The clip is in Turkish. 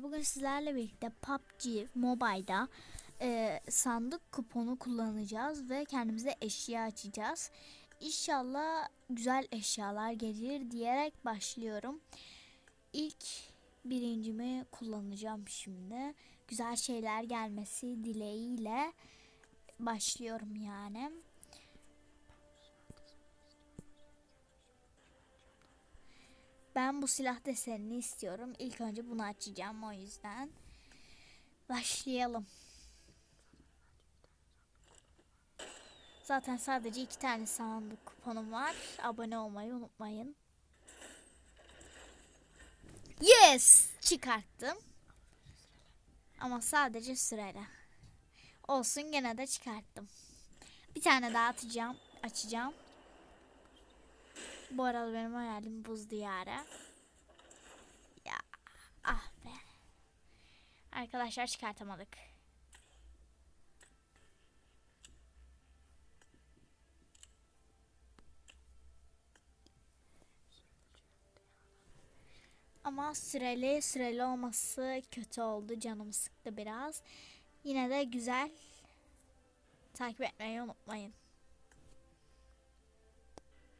Bugün sizlerle birlikte PUBG Mobile'da e, sandık kuponu kullanacağız ve kendimize eşya açacağız. İnşallah güzel eşyalar gelir diyerek başlıyorum. İlk birincimi kullanacağım şimdi. Güzel şeyler gelmesi dileğiyle başlıyorum yani. Ben bu silah desenini istiyorum. İlk önce bunu açacağım o yüzden. Başlayalım. Zaten sadece iki tane sandık kuponum var. Abone olmayı unutmayın. Yes! Çıkarttım. Ama sadece süreli. Olsun gene de çıkarttım. Bir tane daha atacağım, açacağım. Bu arada benim hayalim buz diyarı. Ya ah be. Arkadaşlar çıkartamadık. Ama süreli süreli olması kötü oldu. Canımı sıktı biraz. Yine de güzel. Takip etmeyi unutmayın.